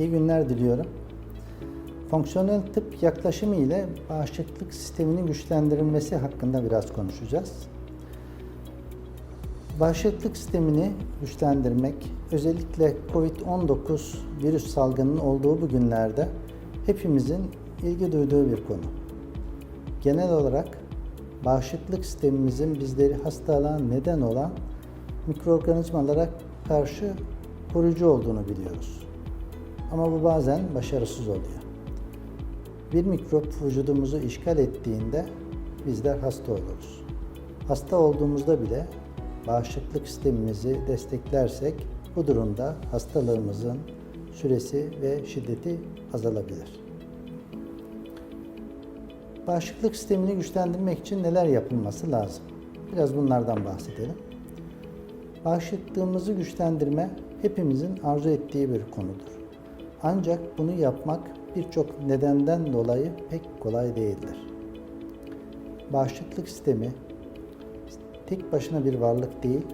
İyi günler diliyorum. Fonksiyonel tıp yaklaşımı ile bağışıklık sisteminin güçlendirilmesi hakkında biraz konuşacağız. Bağışıklık sistemini güçlendirmek, özellikle COVID-19 virüs salgının olduğu bu günlerde hepimizin ilgi duyduğu bir konu. Genel olarak bağışıklık sistemimizin bizleri hastalığa neden olan mikroorganizmalara karşı koruyucu olduğunu biliyoruz. Ama bu bazen başarısız oluyor. Bir mikrop vücudumuzu işgal ettiğinde bizler hasta oluruz. Hasta olduğumuzda bile bağışıklık sistemimizi desteklersek bu durumda hastalığımızın süresi ve şiddeti azalabilir. Bağışıklık sistemini güçlendirmek için neler yapılması lazım? Biraz bunlardan bahsedelim. Bağışıklığımızı güçlendirme hepimizin arzu ettiği bir konudur. Ancak bunu yapmak birçok nedenden dolayı pek kolay değildir. Bağışıklık sistemi tek başına bir varlık değil,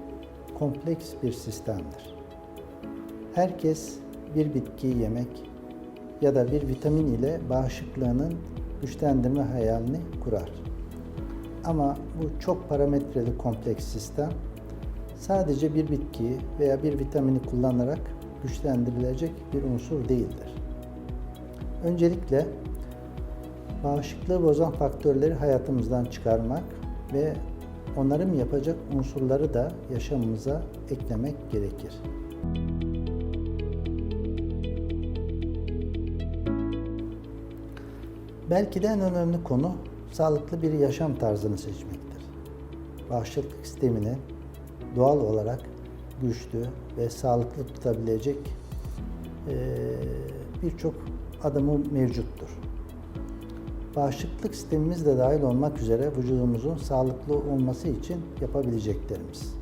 kompleks bir sistemdir. Herkes bir bitkiyi yemek ya da bir vitamin ile bağışıklığının güçlendirme hayalini kurar. Ama bu çok parametreli kompleks sistem sadece bir bitkiyi veya bir vitamini kullanarak güçlendirilecek bir unsur değildir. Öncelikle bağışıklığı bozan faktörleri hayatımızdan çıkarmak ve onarım yapacak unsurları da yaşamımıza eklemek gerekir. Belki de en önemli konu sağlıklı bir yaşam tarzını seçmektir. Bağışıklık sistemini doğal olarak güçlü ve sağlıklı tutabilecek birçok adımı mevcuttur. Bağışıklık sistemimiz de dahil olmak üzere vücudumuzun sağlıklı olması için yapabileceklerimiz.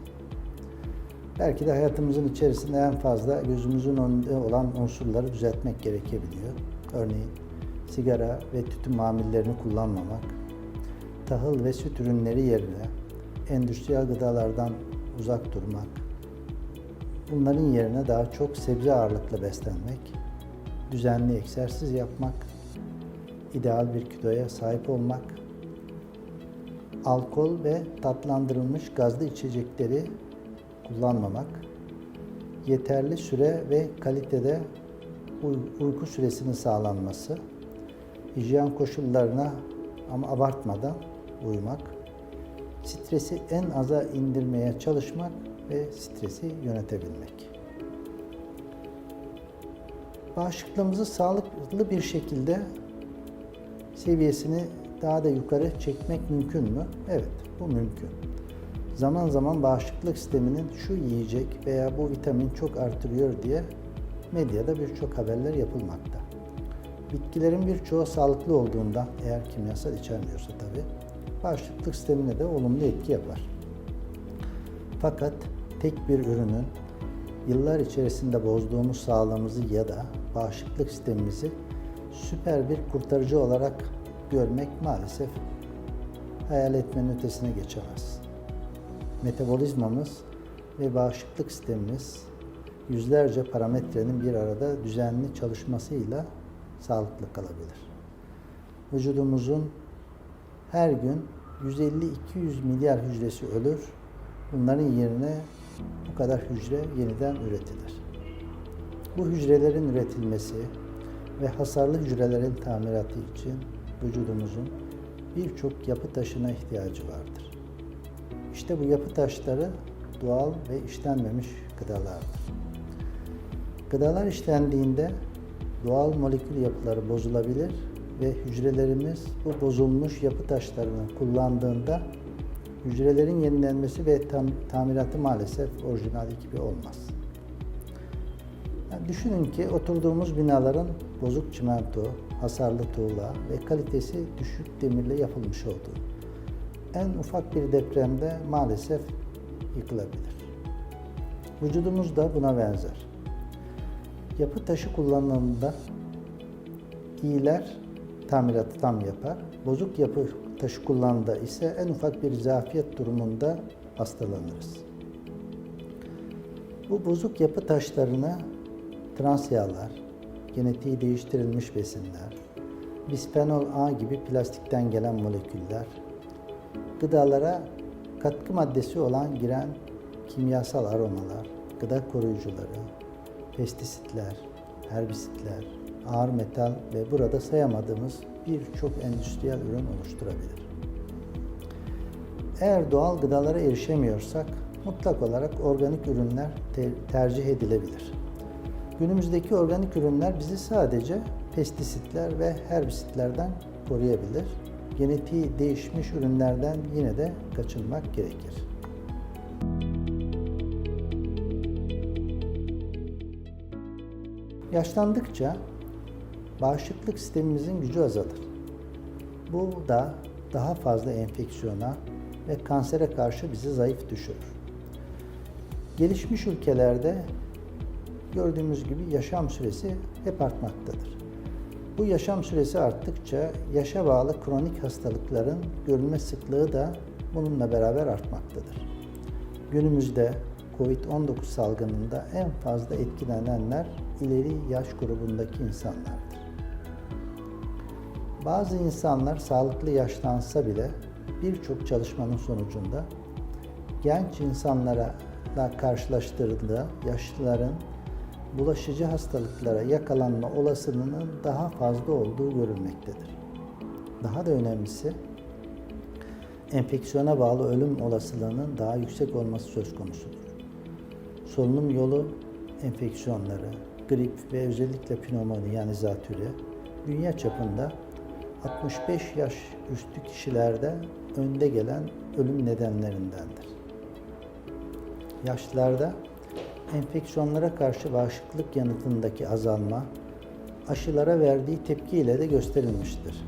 Belki de hayatımızın içerisinde en fazla gözümüzün önünde olan unsurları düzeltmek gerekebiliyor. Örneğin sigara ve tütün mamullerini kullanmamak, tahıl ve süt ürünleri yerine endüstriyel gıdalardan uzak durmak, bunların yerine daha çok sebze ağırlıklı beslenmek, düzenli egzersiz yapmak, ideal bir kiloya sahip olmak, alkol ve tatlandırılmış gazlı içecekleri kullanmamak, yeterli süre ve kalitede uyku süresinin sağlanması, hijyen koşullarına ama abartmadan uymak, stresi en aza indirmeye çalışmak ve stresi yönetebilmek. Bağışıklığımızı sağlıklı bir şekilde seviyesini daha da yukarı çekmek mümkün mü? Evet, bu mümkün. Zaman zaman bağışıklık sisteminin şu yiyecek veya bu vitamin çok artırıyor diye medyada birçok haberler yapılmakta. Bitkilerin birçoğu sağlıklı olduğunda, eğer kimyasal içermiyorsa tabii, bağışıklık sistemine de olumlu etki yapar. Fakat tek bir ürünün yıllar içerisinde bozduğumuz sağlığımızı ya da bağışıklık sistemimizi süper bir kurtarıcı olarak görmek maalesef hayal etmenin ötesine geçemez. Metabolizmamız ve bağışıklık sistemimiz yüzlerce parametrenin bir arada düzenli çalışmasıyla sağlıklı kalabilir. Vücudumuzun her gün 150-200 milyar hücresi ölür. Bunların yerine bu kadar hücre yeniden üretilir. Bu hücrelerin üretilmesi ve hasarlı hücrelerin tamiratı için vücudumuzun birçok yapı taşına ihtiyacı vardır. İşte bu yapı taşları doğal ve işlenmemiş gıdalardır. Gıdalar işlendiğinde doğal molekül yapıları bozulabilir ve hücrelerimiz bu bozulmuş yapı taşlarını kullandığında hücrelerin yenilenmesi ve tam, tamiratı maalesef orijinal gibi olmaz. Yani düşünün ki oturduğumuz binaların bozuk çimento, hasarlı tuğla ve kalitesi düşük demirle yapılmış olduğu. En ufak bir depremde maalesef yıkılabilir. Vücudumuz da buna benzer. Yapı taşı kullanıldığında iyiler tamiratı tam yapar. Bozuk yapı taşı kullanıldığında ise en ufak bir zafiyet durumunda hastalanırız. Bu bozuk yapı taşlarını trans yağlar, genetiği değiştirilmiş besinler, bisfenol A gibi plastikten gelen moleküller, gıdalara katkı maddesi olan giren kimyasal aromalar, gıda koruyucuları, pestisitler, herbisitler, ağır metal ve burada sayamadığımız birçok endüstriyel ürün oluşturabilir. Eğer doğal gıdalara erişemiyorsak mutlak olarak organik ürünler te- tercih edilebilir. Günümüzdeki organik ürünler bizi sadece pestisitler ve herbisitlerden koruyabilir. Genetiği değişmiş ürünlerden yine de kaçınmak gerekir. Yaşlandıkça bağışıklık sistemimizin gücü azalır. Bu da daha fazla enfeksiyona ve kansere karşı bizi zayıf düşürür. Gelişmiş ülkelerde gördüğümüz gibi yaşam süresi hep artmaktadır. Bu yaşam süresi arttıkça yaşa bağlı kronik hastalıkların görülme sıklığı da bununla beraber artmaktadır. Günümüzde COVID-19 salgınında en fazla etkilenenler ileri yaş grubundaki insanlardır. Bazı insanlar sağlıklı yaşlansa bile birçok çalışmanın sonucunda genç insanlara karşılaştırıldığında yaşlıların bulaşıcı hastalıklara yakalanma olasılığının daha fazla olduğu görülmektedir. Daha da önemlisi enfeksiyona bağlı ölüm olasılığının daha yüksek olması söz konusudur. Solunum yolu enfeksiyonları, grip ve özellikle pnömoni yani zatürre dünya çapında 65 yaş üstü kişilerde önde gelen ölüm nedenlerindendir. Yaşlılarda enfeksiyonlara karşı bağışıklık yanıtındaki azalma aşılara verdiği tepkiyle de gösterilmiştir.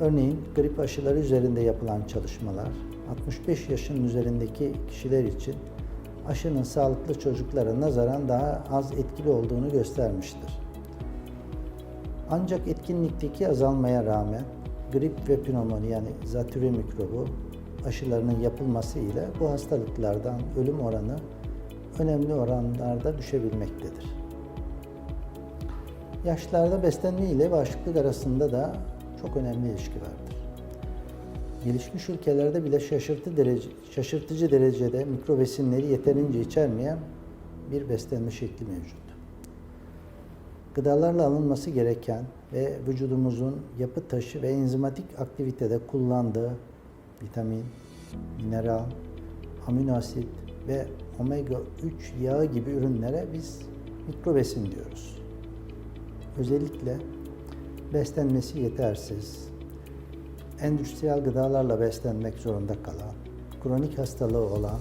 Örneğin grip aşıları üzerinde yapılan çalışmalar 65 yaşın üzerindeki kişiler için aşının sağlıklı çocuklara nazaran daha az etkili olduğunu göstermiştir. Ancak etkinlikteki azalmaya rağmen grip ve pnömoni yani zatürre mikrobu aşılarının yapılması ile bu hastalıklardan ölüm oranı önemli oranlarda düşebilmektedir. Yaşlarda beslenme ile bağışıklık arasında da çok önemli ilişki vardır. Gelişmiş ülkelerde bile şaşırtı derece, şaşırtıcı derecede mikro besinleri yeterince içermeyen bir beslenme şekli mevcut. Gıdalarla alınması gereken ve vücudumuzun yapı taşı ve enzimatik aktivitede kullandığı vitamin, mineral, amino asit ve omega 3 yağı gibi ürünlere biz mikro besin diyoruz. Özellikle beslenmesi yetersiz, endüstriyel gıdalarla beslenmek zorunda kalan, kronik hastalığı olan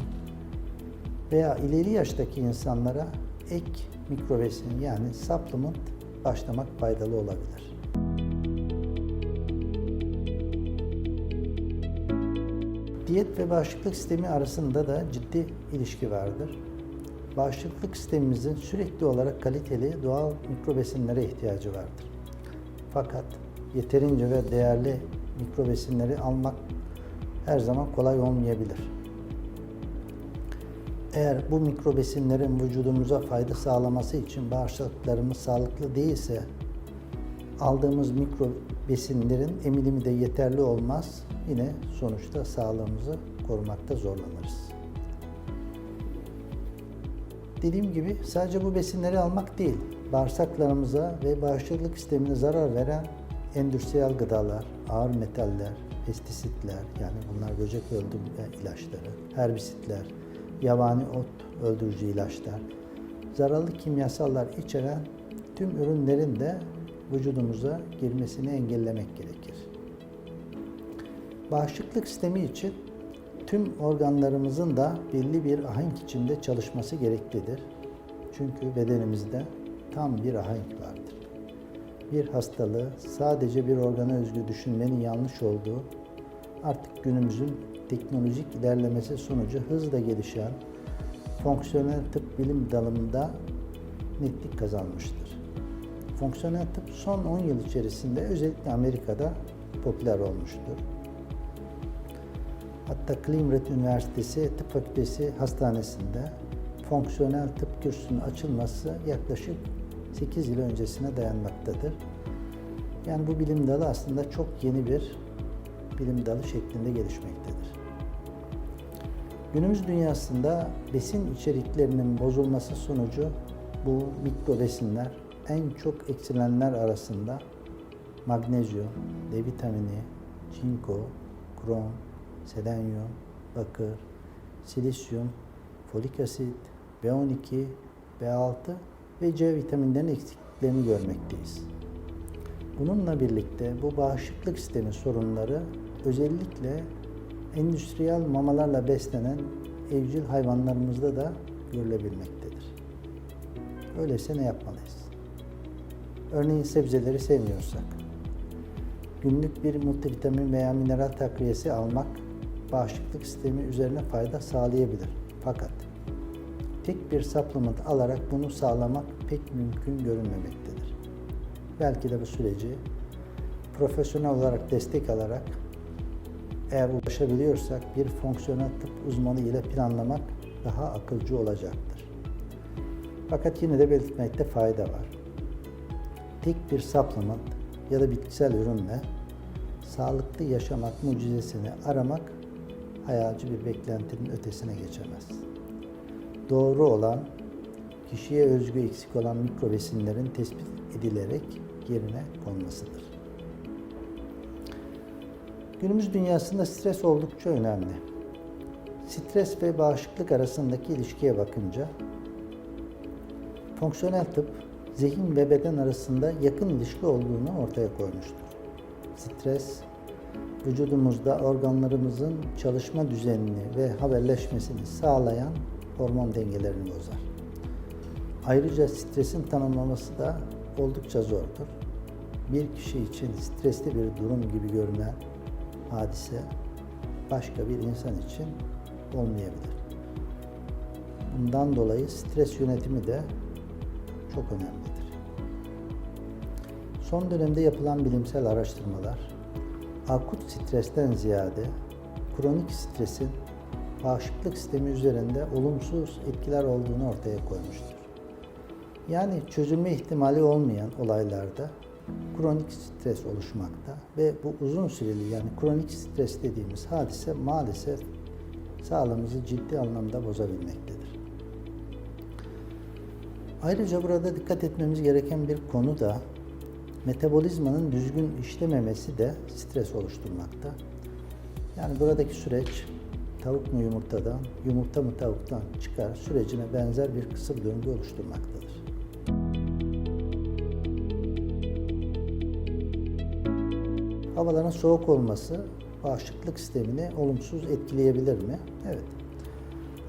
veya ileri yaştaki insanlara ek mikro besin yani supplement başlamak faydalı olabilir. Diyet ve bağışıklık sistemi arasında da ciddi ilişki vardır. Bağışıklık sistemimizin sürekli olarak kaliteli doğal mikro besinlere ihtiyacı vardır. Fakat yeterince ve değerli mikro besinleri almak her zaman kolay olmayabilir. Eğer bu mikro besinlerin vücudumuza fayda sağlaması için bağışıklıklarımız sağlıklı değilse aldığımız mikro besinlerin emilimi de yeterli olmaz. Yine sonuçta sağlığımızı korumakta zorlanırız. Dediğim gibi sadece bu besinleri almak değil, bağırsaklarımıza ve bağışıklık sistemine zarar veren endüstriyel gıdalar, ağır metaller, pestisitler yani bunlar böcek öldürme ilaçları, herbisitler, yabani ot öldürücü ilaçlar, zararlı kimyasallar içeren tüm ürünlerin de vücudumuza girmesini engellemek gerekir. Bağışıklık sistemi için tüm organlarımızın da belli bir ahenk içinde çalışması gereklidir. Çünkü bedenimizde tam bir ahenk vardır. Bir hastalığı sadece bir organa özgü düşünmenin yanlış olduğu artık günümüzün teknolojik ilerlemesi sonucu hızla gelişen fonksiyonel tıp bilim dalında netlik kazanmıştır. Fonksiyonel tıp son 10 yıl içerisinde özellikle Amerika'da popüler olmuştur. Hatta Climret Üniversitesi Tıp Fakültesi Hastanesi'nde fonksiyonel tıp kürsüsünün açılması yaklaşık 8 yıl öncesine dayanmaktadır. Yani bu bilim dalı aslında çok yeni bir bilim dalı şeklinde gelişmektedir. Günümüz dünyasında besin içeriklerinin bozulması sonucu bu mikro besinler en çok eksilenler arasında magnezyum, D vitamini, çinko, krom, selenyum, bakır, silisyum, folik asit, B12, B6 ve C vitaminlerinin eksikliklerini görmekteyiz. Bununla birlikte bu bağışıklık sistemi sorunları özellikle endüstriyel mamalarla beslenen evcil hayvanlarımızda da görülebilmektedir. Öyleyse ne yapmalıyız? Örneğin sebzeleri sevmiyorsak, günlük bir multivitamin veya mineral takviyesi almak bağışıklık sistemi üzerine fayda sağlayabilir. Fakat tek bir supplement alarak bunu sağlamak pek mümkün görünmemektedir. Belki de bu süreci profesyonel olarak destek alarak eğer ulaşabiliyorsak bir fonksiyonel tıp uzmanı ile planlamak daha akılcı olacaktır. Fakat yine de belirtmekte fayda var. Tek bir supplement ya da bitkisel ürünle sağlıklı yaşamak mucizesini aramak hayalci bir beklentinin ötesine geçemez. Doğru olan, kişiye özgü eksik olan mikro besinlerin tespit edilerek yerine konmasıdır. Günümüz dünyasında stres oldukça önemli. Stres ve bağışıklık arasındaki ilişkiye bakınca fonksiyonel tıp zihin ve beden arasında yakın ilişki olduğunu ortaya koymuştur. Stres vücudumuzda organlarımızın çalışma düzenini ve haberleşmesini sağlayan hormon dengelerini bozar. Ayrıca stresin tanımlaması da oldukça zordur. Bir kişi için stresli bir durum gibi görünen hadise başka bir insan için olmayabilir. Bundan dolayı stres yönetimi de çok önemlidir. Son dönemde yapılan bilimsel araştırmalar akut stresten ziyade kronik stresin bağışıklık sistemi üzerinde olumsuz etkiler olduğunu ortaya koymuştur. Yani çözülme ihtimali olmayan olaylarda kronik stres oluşmakta ve bu uzun süreli yani kronik stres dediğimiz hadise maalesef sağlığımızı ciddi anlamda bozabilmektedir. Ayrıca burada dikkat etmemiz gereken bir konu da metabolizmanın düzgün işlememesi de stres oluşturmakta. Yani buradaki süreç tavuk mu yumurtadan, yumurta mı tavuktan çıkar sürecine benzer bir kısır döngü oluşturmaktadır. Havaların soğuk olması bağışıklık sistemini olumsuz etkileyebilir mi? Evet.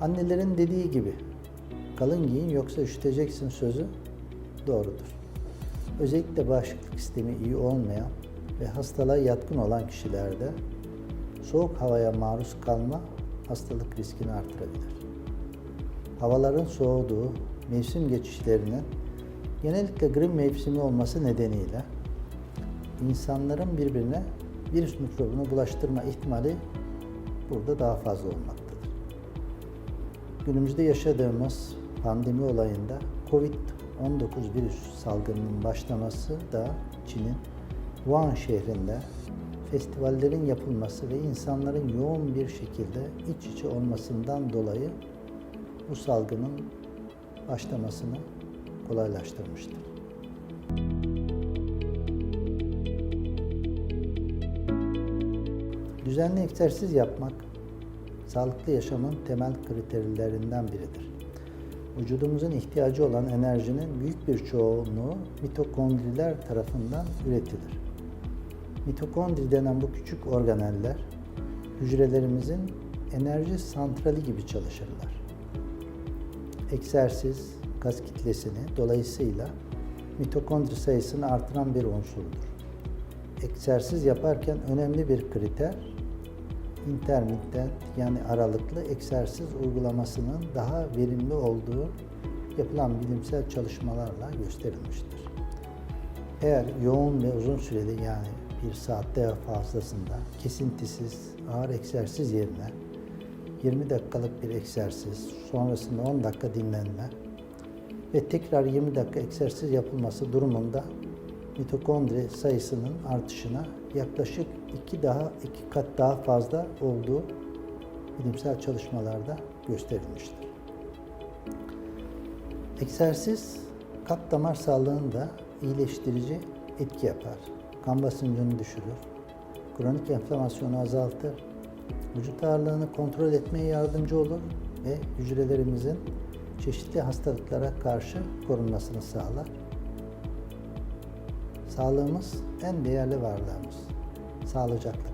Annelerin dediği gibi kalın giyin yoksa üşüteceksin sözü doğrudur. Özellikle bağışıklık sistemi iyi olmayan ve hastalığa yatkın olan kişilerde soğuk havaya maruz kalma hastalık riskini artırabilir. Havaların soğuduğu mevsim geçişlerinin genellikle grip mevsimi olması nedeniyle insanların birbirine virüs mikrobunu bulaştırma ihtimali burada daha fazla olmaktadır. Günümüzde yaşadığımız pandemi olayında COVID-19 virüs salgınının başlaması da Çin'in Wuhan şehrinde festivallerin yapılması ve insanların yoğun bir şekilde iç içe olmasından dolayı bu salgının başlamasını kolaylaştırmıştır. Düzenli egzersiz yapmak, sağlıklı yaşamın temel kriterlerinden biridir. Vücudumuzun ihtiyacı olan enerjinin büyük bir çoğunluğu mitokondriler tarafından üretilir. Mitokondri denen bu küçük organeller, hücrelerimizin enerji santrali gibi çalışırlar. Egzersiz, gaz kitlesini dolayısıyla mitokondri sayısını artıran bir unsurdur. Egzersiz yaparken önemli bir kriter, intermittent yani aralıklı egzersiz uygulamasının daha verimli olduğu yapılan bilimsel çalışmalarla gösterilmiştir. Eğer yoğun ve uzun süreli yani bir saatte ve fazlasında kesintisiz ağır egzersiz yerine 20 dakikalık bir egzersiz, sonrasında 10 dakika dinlenme ve tekrar 20 dakika egzersiz yapılması durumunda mitokondri sayısının artışına yaklaşık 2 daha 2 kat daha fazla olduğu bilimsel çalışmalarda gösterilmiştir. Egzersiz kalp damar sağlığını da iyileştirici etki yapar. Kan basıncını düşürür. Kronik enflamasyonu azaltır. Vücut ağırlığını kontrol etmeye yardımcı olur ve hücrelerimizin çeşitli hastalıklara karşı korunmasını sağlar. Sağlığımız en değerli varlığımız. Sağlıcakla.